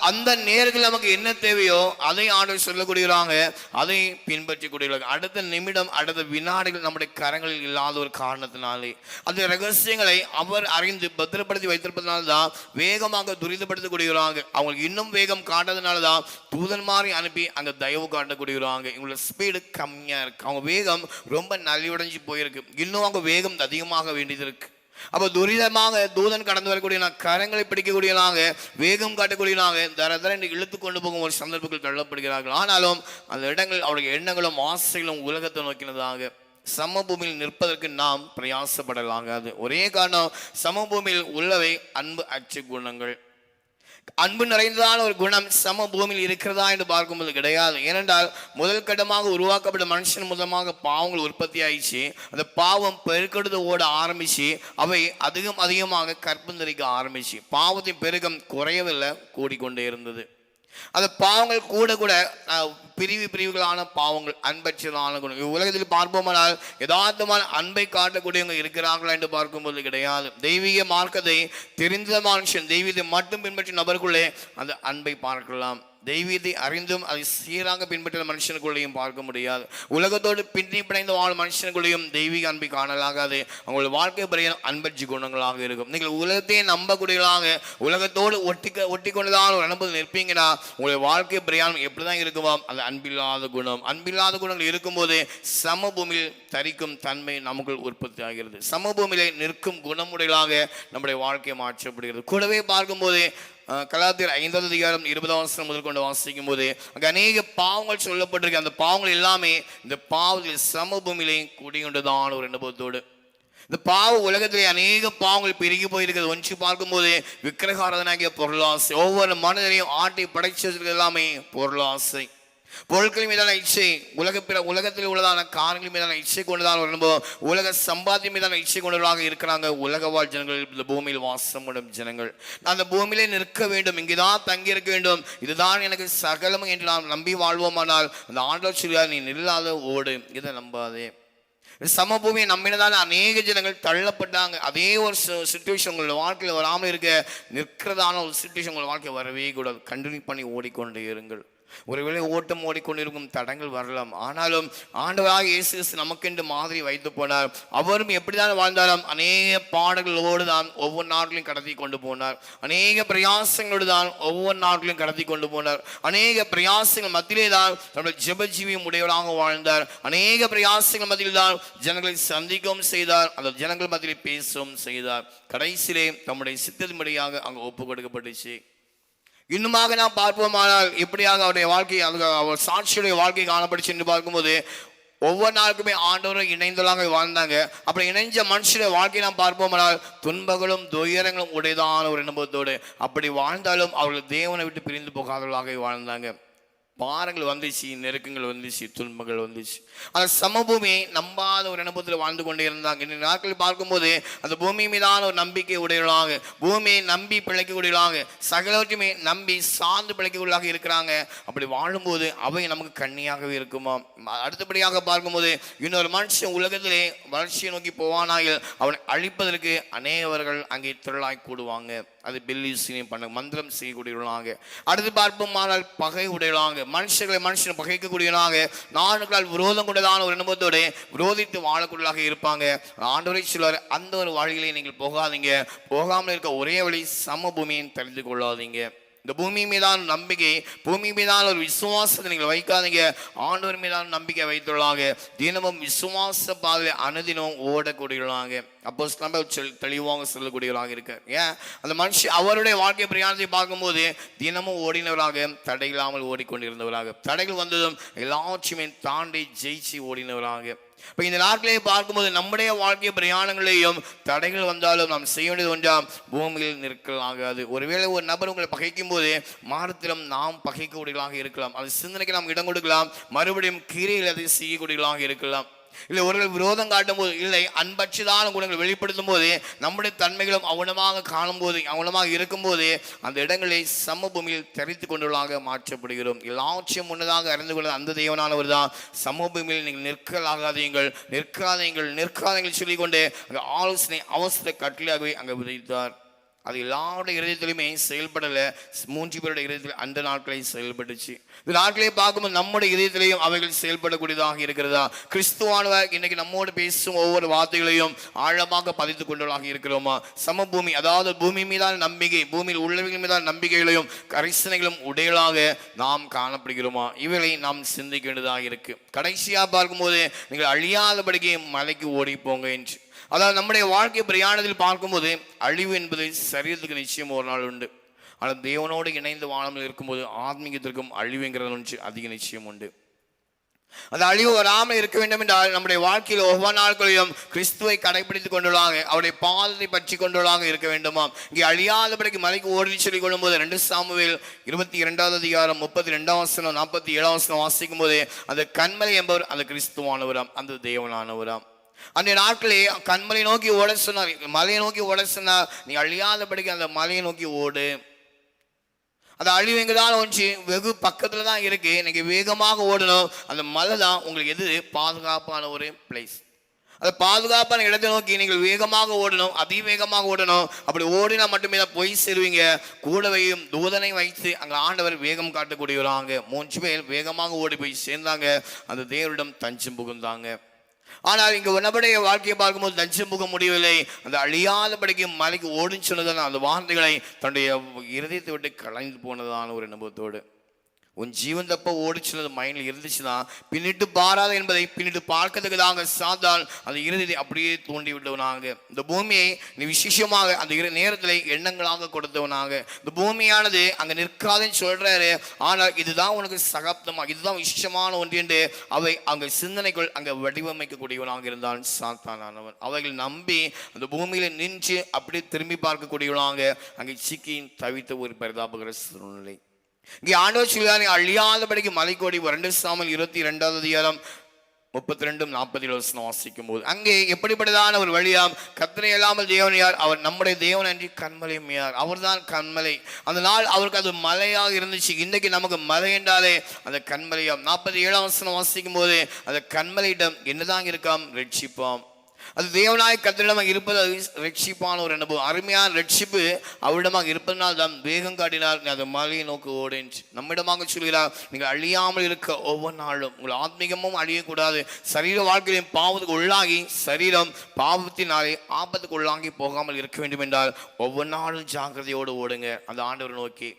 அந்த நேரத்தில் நமக்கு என்ன தேவையோ அதை ஆண்டவர் சொல்லக்கூடியவராங்க அதை பின்பற்றி கூடியவர்கள் அடுத்த நிமிடம் அடுத்த வினாடிகள் நம்முடைய கரங்களில் இல்லாத ஒரு காரணத்தினாலே. அந்த ரகசியங்களை அவர் அறிந்து பத்திரப்படுத்தி வைத்திருப்பதனால தான் வேகமாக துரிதப்படுத்தக்கூடியவராங்க அவங்களுக்கு இன்னும் வேகம் காட்டுறதுனால தான் தூதன் மாதிரி அனுப்பி அங்கே தயவு காட்டக்கூடியவராங்க இவங்களோட ஸ்பீடு கம்மியாக இருக்குது அவங்க வேகம் ரொம்ப நலிவடைஞ்சு போயிருக்கு. இன்னும் அவங்க வேகம் அதிகமாக வேண்டியது இருக்குது அப்போ துரிதமாக தூதன் கடந்து வரக்கூடிய கரங்களை பிடிக்கக்கூடியவனாக வேகம் காட்டக்கூடியவனாக தர தர இழுத்து கொண்டு போகும் ஒரு சந்தர்ப்பங்கள் தள்ளப்படுகிறார்கள். ஆனாலும் அந்த இடங்கள் அவருடைய எண்ணங்களும் ஆசைகளும் உலகத்தை நோக்கினதாக. சமபூமியில் நிற்பதற்கு நாம் பிரயாசப்படலாகாது. ஒரே காரணம் சமபூமியில் உள்ளவை அன்பு அச்சு குணங்கள். அன்பு நிறைந்ததான ஒரு குணம் சம பூமியில் இருக்கிறதா என்று பார்க்கும்போது கிடையாது. ஏனென்றால் முதல் கட்டமாக உருவாக்கப்பட்ட மனுஷன் மூலமாக பாவங்கள் உற்பத்தி ஆயிடுச்சு. அந்த பாவம் பெருக்கெடுத்து ஓட ஆரம்பிச்சு அவை அதிகம் அதிகமாக கற்பந்தரிக்க ஆரம்பிச்சு. பாவத்தின் பெருக்கம் குறையவில்லை கூடிக்கொண்டே இருந்தது. அந்த பாவங்கள் கூட கூட பிரிவு பிரிவுகளான பாவங்கள் அன்பற்றதான குணம். உலகத்தில் பார்ப்போமானால் யதார்த்தமான அன்பை காட்டக்கூடியவங்க இருக்கிறார்களா என்று பார்க்கும்போது கிடையாது. தெய்வீக மார்க்கத்தை தெரிந்த மனுஷன் தெய்வீகத்தை மட்டும் பின்பற்றும் நபருக்குள்ளே அந்த அன்பை பார்க்கலாம். தெய்வீகத்தை அறிந்தும் அதை சீராக பின்பற்ற மனுஷனுக்குள்ளேயும் பார்க்க முடியாது. உலகத்தோடு பின்னி பிணைந்து வாழும் மனுஷனுக்குள்ளேயும் தெய்வீக அன்பை காணலாகாது. அவங்களுடைய வாழ்க்கை பிரயம் அன்பற்சி குணங்களாக இருக்கும். நீங்கள் உலகத்தையே நம்பக்கூடியவர்களாக உலகத்தோடு ஒட்டிக்க ஒட்டி கொண்டுதான் ஒரு அனுபவம் நிற்பீங்கன்னா உங்களுடைய வாழ்க்கை பிரயாணம் எப்படி தான் இருக்குமோ அந்த அன்பில்லாத குணம். அன்பில்லாத குணங்கள் இருக்கும்போது சமபூமியில் தரிக்கும் தன்மை நமக்குள் உற்பத்தி ஆகிறது சமபூமியிலே நிற்கும் குணமுடைகளாக நம்முடைய வாழ்க்கை மாற்றப்படுகிறது. கூடவே பார்க்கும்போது கலாத்தியர் ஐந்தாவது அதிகாரம் இருபதாம் வருஷம் முதல் கொண்டு வாசிக்கும் போது அங்கே அநேக பாவங்கள் சொல்லப்பட்டிருக்கு அந்த பாவங்கள் எல்லாமே இந்த பாவத்தில் சமபூமியிலே குடிகொண்டுதான் ஒரு அனுபவத்தோடு இந்த பாவ உலகத்திலே அநேக பாவங்கள் பெருகி போயிருக்கிறது ஒன்று பார்க்கும்போது விக்கிரகாரதனாகிய பொருளாசை ஒவ்வொரு மனிதனையும் ஆட்டி படைச்சதுக்கு எல்லாமே பொருளாசை பொருட்கள் மீதான இச்சை உலக பிற உலகத்தில் உள்ளதான காரங்கள் மீதான இச்சை கொண்டுதான் ஒரு அனுபவம் உலக சம்பாத்தியம் மீதான இச்சை கொண்டவர்களாக இருக்கிறாங்க. உலக வாழ் ஜனங்கள் இந்த பூமியில் வாசம் விடும் ஜனங்கள். நான் அந்த பூமியிலே நிற்க வேண்டும் இங்குதான் தங்கி இருக்க வேண்டும். இதுதான் எனக்கு சகலம் என்று நாம் நம்பி வாழ்வோமானால் அந்த ஆண்டவர் சொல்கிறார் நீ நில்லாத ஓடு இதை நம்பாதே. சமபூமியை நம்பினதால அநேக ஜனங்கள் தள்ளப்பட்டாங்க. அதே ஒரு சுச்சுவேஷன் உங்களோட வாழ்க்கையில் வராமல் இருக்க நிற்கிறதான ஒரு சுச்சுவேஷன் உங்கள் வாழ்க்கை வரவே கூடாது. கண்டினியூ பண்ணி ஓடிக்கொண்டே இருங்கள். ஒருவேளை ஓட்டம் ஓடிக்கொண்டிருக்கும் தடங்கள் வரலாம். ஆனாலும் ஆண்டவராக இயேசு கிறிஸ்து நமக்கென்று மாதிரி வைத்து போனார். அவரும் எப்படிதான் வாழ்ந்தாலும் அநேக பாடல்களோடு தான் ஒவ்வொரு நாட்களையும் கடத்தி கொண்டு போனார். அநேக பிரயாசங்களோடு தான் ஒவ்வொரு நாட்களையும் கடத்தி கொண்டு போனார். அநேக பிரயாசங்கள் மத்தியிலே தான் தன்னுடைய ஜபஜீவியம் உடையவராக வாழ்ந்தார். அநேக பிரயாசங்கள் மத்தியில் தான் ஜனங்களை சந்திக்கவும் செய்தார். அந்த ஜனங்கள் மத்தியில் பேசவும் செய்தார். கடைசியிலே தம்முடைய சித்தத்தின்படியாக அங்கே ஒப்பு கொடுக்கப்பட்டுச்சு. இன்னுமாக நாம் பார்ப்போமானால் எப்படியாக அவருடைய வாழ்க்கை அது அவர் சாட்சியுடைய வாழ்க்கை காணப்படுச்சு என்று பார்க்கும்போது ஒவ்வொரு நாளுக்குமே ஆண்டவரும் இணைந்தலாக வாழ்ந்தாங்க. அப்படி இணைஞ்ச மனுஷனுடைய வாழ்க்கையை நாம் பார்ப்போமானால் துன்பங்களும் துயரங்களும் உடையதான ஒரு அனுபவத்தோடு அப்படி வாழ்ந்தாலும் அவர்கள் தேவனை விட்டு பிரிந்து போகாதவர்களாக வாழ்ந்தாங்க. பாரங்கள் வந்துச்சு நெருக்கங்கள் வந்துச்சு துன்பங்கள் வந்துச்சு. அந்த சமபூமியை நம்பாத ஒரு அனுபவத்தில் வாழ்ந்து கொண்டே இருந்தாங்க. இந்த நாட்களில் பார்க்கும்போது அந்த பூமி மீதான ஒரு நம்பிக்கை உடையவர்களாக பூமியை நம்பி பிழைக்கக்கூடியவர்களாக சகலவற்றையுமே நம்பி சார்ந்து பிழைக்கக்கூடியவர்களாக இருக்கிறாங்க. அப்படி வாழும்போது அவை நமக்கு கண்ணியாகவே இருக்குமா? அடுத்தபடியாக பார்க்கும்போது இன்னொரு மனுஷன் உலகத்திலே வளர்ச்சியை நோக்கி போவானாயில் அவனை அழிப்பதற்கு அநேகவர்கள் அங்கே திரளாய் கூடுவாங்க. அது பில்லிசினியம் பண்ண மந்திரம் செய்யக்கூடியவர்களாக. அடுத்து பார்ப்போம் ஆனால் பகை உடையவர்களாக மனுஷர்களை மனுஷன் பகைக்கக்கூடியவர்களாக. நாடுகளால் விரோதம் கொண்டதான ஒரு அனுபவத்தோட விரோதித்து வாழக்கூடியதாக இருப்பாங்க. ஆண்டவரை சொல்வார் அந்த ஒரு வாழ்க்கையிலே நீங்கள் போகாதீங்க. போகாமல் இருக்க ஒரே வழி சம தெரிந்து கொள்ளாதீங்க. இந்த பூமி மீதான நம்பிக்கை பூமி மீதான ஒரு விசுவாசத்தை நீங்கள் வைக்காதீங்க. ஆண்டவர் மீதான நம்பிக்கை வைத்துள்ளாங்க தினமும் விசுவாச பாதையில் அனுதினம் ஓடக்கூடியவர்களாக. அப்போ நம்ம சொல் தெளிவாக சொல்லக்கூடியவராக இருக்க ஏன்? அந்த மனுஷன் அவருடைய வாழ்க்கை பிரயாணத்தை பார்க்கும்போது தினமும் ஓடினவராக தடையில்லாமல் ஓடிக்கொண்டிருந்தவராக. தடைகள் வந்ததும் எல்லாவற்றையுமே தாண்டி ஜெயிச்சு ஓடினவராக. இப்போ இந்த நாட்களை பார்க்கும்போது நம்முடைய வாழ்க்கை பிரயாணங்களையும் தடைகள் வந்தாலும் நாம் செய்ய வேண்டியது ஒன்றாம் பூமியில் நிற்கலாகாது ஒருவேளை ஒரு நபர் உங்களை பகைக்கும் போது மாதத்திலும் நாம் பகைக்கக்கூடியவர்களாக இருக்கலாம். அது சிந்தனைக்கு நாம் இடம் கொடுக்கலாம். மறுபடியும் கீரையில் அதை செய்யக்கூடியவர்களாக இருக்கலாம். இல்லை ஒருவர் விரோதம் காட்டும் போது இல்லை அன்பற்றதான குணங்கள் வெளிப்படுத்தும் போது நம்முடைய தன்மைகளும் அவனமாக காணும்போது அவனமாக இருக்கும்போது அந்த இடங்களை சமபூமியில் தெரித்து கொண்டுள்ளாக மாற்றப்படுகிறோம். எல்லாவற்றையும் முன்னதாக அறிந்து கொள்ள அந்த தேவனானவர் தான். சமபூமியில் நீங்கள் நிற்கலாகாதீங்கள் நிற்காதீங்கள் நிற்காதீங்கள் சொல்லிக்கொண்டு அந்த ஆலோசனை அவசர கட்டளையாகவே அங்கே விதைத்தார். அது எல்லாருடைய இருதயத்திலுமே செயல்படலை. மூன்று பேருடைய இருதயத்தில் அந்த நாட்களையும் செயல்பட்டுச்சு. இந்த நாட்களை பார்க்கும்போது நம்முடைய இதயத்திலையும் அவைகள் செயல்படக்கூடியதாக இருக்கிறதா? கிறிஸ்துவானவர் இன்னைக்கு நம்மோடு பேசும் ஒவ்வொரு வார்த்தைகளையும் ஆழமாக பதித்து கொண்டவர்களாக இருக்கிறோமா? சமபூமி அதாவது பூமி மீதான நம்பிக்கை பூமியில் உள்ளவர்கள் மீதான நம்பிக்கைகளையும் கரிசனைகளும் உடையலாக நாம் காணப்படுகிறோமா? இவைகளை நாம் சிந்திக்க வேண்டியதாக இருக்கு. கடைசியாக பார்க்கும்போது நீங்கள் அழியாதபடிக்கு மலைக்கு ஓடி போங்க என்று. அதாவது நம்முடைய வாழ்க்கை பிரயாணத்தில் பார்க்கும்போது அழிவு என்பது சரீரத்துக்கு நிச்சயம் ஒரு நாள் உண்டு. ஆனால் தேவனோடு இணைந்து வாழாமல் இருக்கும்போது ஆத்மீகத்திற்கும் அழிவுங்கிறது ஒன்று அதிக நிச்சயம் உண்டு. அந்த அழிவு வராமல் இருக்க வேண்டும் என்றால் நம்முடைய வாழ்க்கையில் ஒவ்வொரு நாட்களையும் கிறிஸ்துவை கடைபிடித்துக் கொண்டுள்ளாங்க அவருடைய பாதத்தை பற்றி கொண்டுள்ளாங்க இருக்க வேண்டுமா இங்கே அழியாதபடிக்கு மலைக்கு ஓடி சொல்லிக் கொள்ளும்போது ரெண்டு சாமுவேல் இருபத்தி இரண்டாவது அதிகாரம் முப்பத்தி ரெண்டாம் வசனம் நாற்பத்தி ஏழாம் வசனம் வாசிக்கும் போது அந்த கண்மலை என்பவர் அந்த கிறிஸ்துவானவராம் அந்த தேவனானவராம். அந்த நாட்களே கண்மலை நோக்கி ஓட சொன்னார். மலையை நோக்கி ஓட சொன்னார். நீ அழியாதபடிக்கு அந்த மலையை நோக்கி ஓடு. அந்த அழிவு எங்கே தான் ஒன்று வெகு பக்கத்தில் தான் இருக்கு. நீங்கள் வேகமாக ஓடணும். அந்த மலை தான் உங்களுக்கு எது? பாதுகாப்பான ஒரு பிளேஸ் அந்த பாதுகாப்பான இடத்தை நோக்கி நீங்கள் வேகமாக ஓடணும். அதிவேகமாக ஓடணும். அப்படி ஓடினா மட்டுமே தான் போய் சேருவீங்க கூடவையும் தூதனை வைத்து அங்கே ஆண்டவர் வேகம் காட்டக்கூடியவராங்க. மூன்று பேர் வேகமாக ஓடி போய் சேர்ந்தாங்க. அந்த தேவரிடம் தஞ்சம் புகுந்தாங்க. ஆனால் இங்க உன்னபடைய வாழ்க்கையை பார்க்கும்போது தஞ்சம் புக முடியவில்லை. அந்த அழியாதபடிக்கு மலைக்கு ஓடின்னு சொன்னதான அந்த வார்த்தைகளை தன்னுடைய இருதயத்தை விட்டு கலைந்து போனதான ஒரு அனுபவத்தோடு. உன் ஜீவன் தப்ப ஓடிச்சுனது மைண்டில் இருந்துச்சுன்னா பின்னிட்டு பாராத என்பதை பின்னிட்டு பார்க்கறதுக்கு பார்க்கறதுக்குதாங்க சாத்தால் அந்த இறுதியை அப்படியே தூண்டி விட்டவனாக இந்த பூமியை நீ விசேஷமாக அந்த இரு நேரத்தில் எண்ணங்களாக கொடுத்தவனாக. இந்த பூமியானது அங்கே நிற்காதுன்னு சொல்கிறாரு ஆனால் இதுதான் உனக்கு சகாப்தமாக இதுதான் விசேஷமான ஒன்று என்று அவை அங்கே சிந்தனைக்குள் அங்கே வடிவமைக்கக்கூடியவனாக இருந்தான் சாத்தானவன் அவைகள் நம்பி அந்த பூமியில் நின்று அப்படியே திரும்பி பார்க்கக்கூடியவனாக அங்கே சிக்கியின் தவித்த ஒரு பரிதாபகர சூழ்நிலை. இங்கே ஆண்டவர் சொல்கிறார் அழியாதபடிக்கு மலைக்கோடி ரெண்டு சாமல் இருபத்தி இரண்டாவது அதிகாரம் முப்பத்தி ரெண்டும் நாற்பத்தி வசனம் வாசிக்கும் போது அங்கே எப்படிப்பட்டதான ஒரு வழியாம் கத்தனை இல்லாமல் தேவன் யார்? அவர் நம்முடைய தேவன் அன்றி கண்மலையும் யார் அவர்தான் கண்மலை அந்த நாள் அவருக்கு அது மலையாக இருந்துச்சு. இன்னைக்கு நமக்கு மலை என்றாலே அந்த கண்மலையாம் நாற்பத்தி ஏழாம் வசனம் வாசிக்கும் போது அந்த கண்மலையிடம் என்னதான் இருக்காம்? ரட்சிப்பாம். அது தேவனாய் கத்திடமாக இருப்பது அது ரட்சிப்பான ஒரு அனுபவம். அருமையான ரட்சிப்பு அவரிடமாக இருப்பதனால் தான் வேகம் காட்டினார். நீ மலையை நோக்கி ஓடேன் நம்மிடமாக சொல்கிறார் நீங்கள் அழியாமல் இருக்க ஒவ்வொரு நாளும். உங்கள் ஆத்மீகமும் அழியக்கூடாது. சரீர வாழ்க்கையிலும் பாவத்துக்கு உள்ளாகி சரீரம் பாவத்தினாலே ஆபத்துக்கு உள்ளாகி போகாமல் இருக்க வேண்டும் என்றால் ஒவ்வொரு நாளும் ஜாக்கிரதையோடு ஓடுங்க. அந்த ஆண்டவரை நோக்கி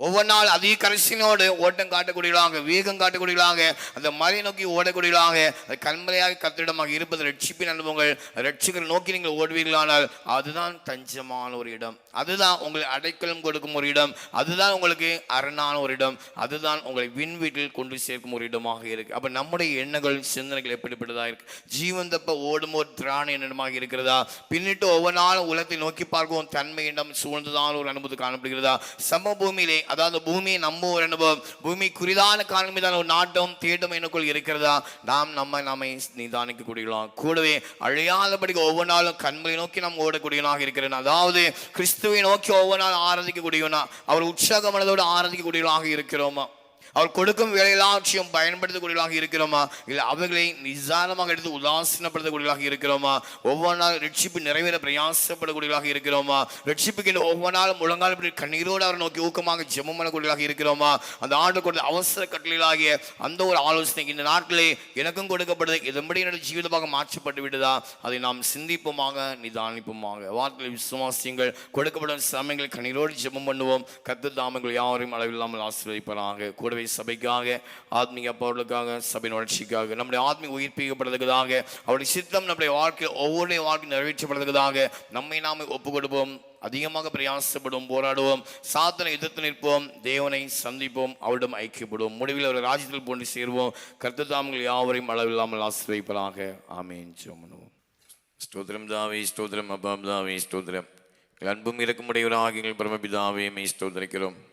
ஒவ்வொரு நாள் அதிக கரிசனோடு ஓட்டம் காட்டக்கூடியவர்களாக வேகம் காட்டக்கூடியவர்களாக அந்த மலை நோக்கி ஓடக்கூடியவர்களாக அந்த கண்மறையாக கத்திடமாக இருப்பது ரட்சிப்பின் அனுபவங்கள் ரட்சிக்கரை நோக்கி நீங்கள் ஓடுவீர்களானால் அதுதான் தஞ்சமான ஒரு இடம். அதுதான் உங்களை அடைக்கலம் கொடுக்கும் ஒரு இடம். அதுதான் உங்களுக்கு அரணான ஒரு இடம். அதுதான் உங்களை விண் வீட்டில் கொண்டு சேர்க்கும் ஒரு இடமாக இருக்கு. அப்ப நம்முடைய எண்ணங்கள் சிந்தனைகள் எப்படிப்பட்டதா இருக்கு? ஜீவன் தப்ப ஓடும் ஒரு திராண எண்ணமாக இருக்கிறதா? பின்னிட்டு ஒவ்வொரு நாளும் உலகத்தை நோக்கி பார்க்கவும் தன்மை இடம் சூழ்ந்ததான ஒரு அனுபவம் காணப்படுகிறதா? சமபூமியிலே அதாவது பூமியை நம்ம ஒரு அனுபவம் பூமி குறிதான காரணம் மீதான ஒரு நாட்டம் தேட்டம் எனக்குள் இருக்கிறதா? நாம் நம்ம நம்மை நிதானிக்க கூடியலாம் கூடவே அழியாதபடிக்கு ஒவ்வொரு நாளும் கண்களை நோக்கி நாம் ஓடக்கூடியவனாக இருக்கிறேன். அதாவது கிறிஸ்துவை நோக்கி ஒவ்வொரு நாள் ஆராதிக்கக்கூடியவனா. அவர் உற்சாக மனதோடு ஆராதிக்கக்கூடியவனாக இருக்கிறோமா? அவர் கொடுக்கும் வேலையெல்லாம் பயன்படுத்தக்கூடியவர்களாக இருக்கிறோமா? இல்லை அவர்களை நிதானமாக எடுத்து உதாசீனப்படுத்தக்கூடியவர்களாக இருக்கிறோமா? ஒவ்வொரு நாள் ரட்சிப்பு நிறைவேற பிரயாசப்படக்கூடியவர்களாக இருக்கிறோமா? ரட்சிப்புக்கு ஒவ்வொரு நாளும் முழங்கால் கண்ணீரோடு அவரை நோக்கி ஊக்கமாக ஜெபம் பண்ணக்கூடியவர்களாக இருக்கிறோமா? அந்த ஆண்டு கொடுத்த அவசர கட்டளையிலாகிய அந்த ஒரு ஆலோசனை இந்த நாட்களே எனக்கும் கொடுக்கப்படுது. இதன்படி என்னுடைய ஜீவிதமாக மாற்றப்பட்டு விட்டதா? அதை நாம் சிந்திப்போமாக நிதானிப்போமாக. வார்த்தைகளை விசுவாசியங்கள். கொடுக்கப்படும் சமயங்கள் கண்ணீரோடு ஜெபம் பண்ணுவோம். கத்து தாமங்கள் யாரையும் அளவில்லாமல் ஆசீர்வதிப்பதாக கூடவே சபைக்காக ஆத்மீக பொருளுக்காக சபையின் வளர்ச்சிக்காக நம்முடைய ஆத்மீக உயிர்ப்பிக்கப்படுறதுக்காக அவருடைய சித்தம் நம்முடைய வாழ்க்கையில் ஒவ்வொரு வாழ்க்கை நிறைவேற்றப்படுறதுக்காக நம்மை நாமே ஒப்பு கொடுப்போம் அதிகமாக பிரயாசப்படுவோம் போராடுவோம் சாத்தனை எதிர்த்து நிற்போம் தேவனை சந்திப்போம் அவரிடம் ஐக்கியப்படுவோம் முடிவில் அவர் ராஜ்யத்தில் போன்று சேருவோம் கர்த்த தாமங்கள் யாவரையும் அளவில்லாமல் ஆசிரியப்பதாக ஆமேன். ஜோமனுவோம் ஸ்தோத்திரம் தாவே ஸ்தோத்திரம் அப்பாம் தாவே ஸ்தோத்திரம். அன்பும் இறக்கமுடையவராக எங்கள் பரமபிதாவே மெய்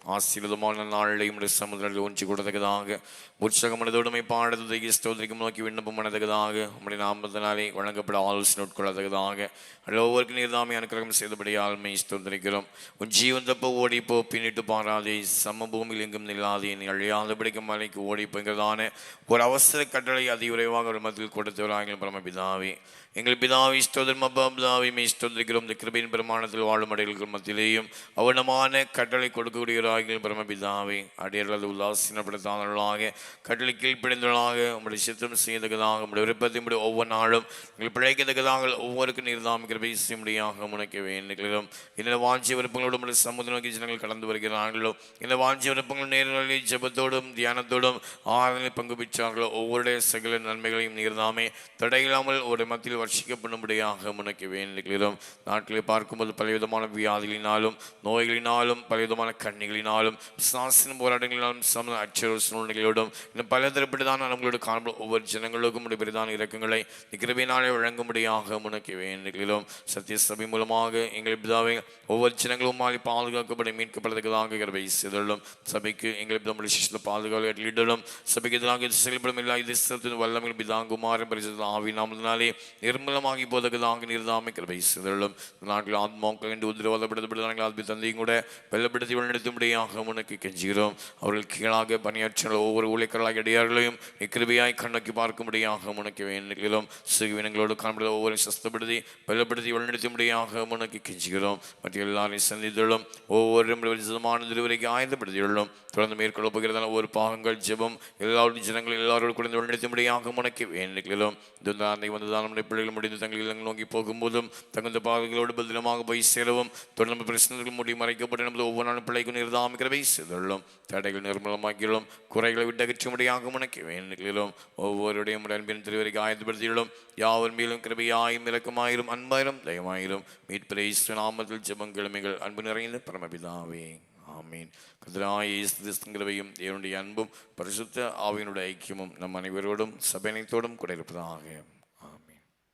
ஆசீர்வாதமான நாளையும் உடைய சமுதிரத்தில் ஒன்றி கொடுத்தக்கதாக உற்சாக மனதோடுமை பாடத்தை ஸ்தோதரிக்கும் நோக்கி விண்ணப்பம் பண்ணத்தக்கதாக உம்முடைய நாமத்தினாலே வழங்கப்பட ஆலோசனை உட்கொள்ளத்தக்கதாக அதில் ஒவ்வொருக்கு அனுக்கிரகம் செய்தபடியால் மெய் ஸ்தோத்திரிக்கிறோம். உன் ஜீவன் தப்ப ஓடிப்போ பின்னிட்டு பாராதே சம பூமியில் எங்கும் நில்லாதே நீ அழியாத பிடிக்கும் மலைக்கு ஓடிப்போங்கிறதான ஒரு அவசர கட்டளை அதிவிரைவாக ஒரு மதத்தில் கொடுத்தவராக எங்கள் பரமபிதாவே எங்கள் பிதாவை ஸ்தோதரம் அப்பாபிதாவை மெய் ஸ்தோதரிக்கிறோம் இந்த கிருபையின் பிரமாணத்தில் வாழும் அடைகளுக்கு மத்தியிலேயும் அவனமான கட்டளை கொடுக்கக்கூடியவராகிய பிரமபிதாவை அடையர்களது உல்லாசீனப்படுத்தாதவர்களாக கட்டளை கீழ்ப்பிடிந்தவர்களாக உங்களுடைய சித்தம் செய்யத்தக்கதாக உங்களுடைய விருப்பத்தை உடைய ஒவ்வொரு நாளும் நீங்கள் பிழைக்கத்தக்கதாக ஒவ்வொருக்கும் நீர்தாம் கிருபை முடியாக முனைக்க வேண்டுகிறோம். இந்த வாஞ்சிய விருப்பங்களோடு உங்களுடைய சமூக நோக்கி ஜனங்கள் கடந்து வருகிறார்களோ இந்த வாஞ்சிய விருப்பங்கள் நேரங்களில் ஜபத்தோடும் தியானத்தோடும் ஆராதனை பங்கு பெற்றார்களோ ஒவ்வொருடைய சகல நன்மைகளையும் நீர்தாமே தடையில்லாமல் ஒரு மத்தியில் வர்ஷிக்கப்படும்படியாக முனைக்க வேண்டுகிறோம். நாட்களை பார்க்கும்போது பலவித பலவிதமான வியாதிகளினாலும் நோய்களினாலும் பலவிதமான கண்ணிகளினாலும் சாசன போராட்டங்களினாலும் சம அச்சர சூழ்நிலைகளோடும் இன்னும் பல தரப்பட்டுதான் நம்மளோட காணப்படும் ஒவ்வொரு ஜனங்களுக்கும் உடைய பெரிதான இறக்கங்களை நிற்கிறவினாலே வழங்கும்படியாக முனைக்க வேண்டுகிறோம். சத்திய சபை மூலமாக எங்கள் பிதாவை ஒவ்வொரு ஜனங்களும் மாறி பாதுகாக்கப்பட மீட்கப்படுறதுக்காக கிருபை செய்துள்ளோம். சபைக்கு எங்களை பிதமுடைய சிஷ்ட பாதுகாப்பு லீடரும் சபைக்கு எதிராக செயல்படும் எல்லா தேசத்தின் வல்லமையில் பிதாங்குமாரன் பரிசுத்த ஆவி நாமதினாலே நிர்மலமாகி போதற்காக நிர்தாமை கிருபை செய்துள்ளோம். நாட்டில் ஆத்மாக்கள் என்று உதிரவாதப்படுத்தப்படுகிறார்கள் ஆத்மி தந்தையும் கூட வெள்ளப்படுத்தி வழிநடத்தும்படியாக உனக்கு கெஞ்சுகிறோம். அவர்கள் கீழாக பணியாற்ற ஒவ்வொரு ஊழியர்களாக இடையார்களையும் இக்கிருபியாய் கண்ணோக்கி பார்க்கும்படியாக உனக்கு வேண்டுகிறோம். சுகவினங்களோடு காணப்படுற ஒவ்வொரு சஸ்தப்படுத்தி வெள்ளப்படுத்தி வழிநடத்தும்படியாக உனக்கு கெஞ்சுகிறோம். மற்ற எல்லாரையும் சந்தித்துள்ளும் ஒவ்வொரு விதமான திருவரைக்கு ஆயுதப்படுத்தியுள்ளோம் தொடர்ந்து மேற்கொள்ள போகிறதான ஒவ்வொரு பாகங்கள் ஜெபம் எல்லாருடைய ஜனங்கள் எல்லாரோடு குறைந்து வழிநடத்தும்படியாக உனக்கு வேண்டுகிறோம். துந்தாந்தை வந்ததால் நம்முடைய பிள்ளைகள் முடிந்து தங்கள் இல்லங்கள் நோக்கி போகும்போதும் தகுந்த பாகங்களோடு பத்திரமாக போய் சேரவும் தொடர்ந்து பிரச்சனைகள் மூடி மறைக்கப்பட்டு நமது ஒவ்வொரு நாளும் பிள்ளைக்கு பிள்ளைக்கும் நிர்தாமிக்கிறவை செய்துள்ளோம் தடைகள் நிர்மலமாக்கியுள்ளோம் குறைகளை விட்டு அகற்றும்படியாக முனைக்க வேண்டுகிறோம் ஒவ்வொருடைய அன்பின் திருவரைக்கு ஆயத்தப்படுத்தியுள்ளோம் யாவர் மேலும் கிருபையாயும் இலக்கமாயிரும் அன்பாயிரும் தயமாயிரும். மீட்பிரை நாமத்தில் ஜெபம் கிழமைகள் அன்பு நிறைந்த பரமபிதாவே ஆமீன். கதிராய கிருபையும் தேவனுடைய அன்பும் பரிசுத்த ஆவியினுடைய ஐக்கியமும் நம் அனைவரோடும் சபைனத்தோடும் கூட இருப்பதாக.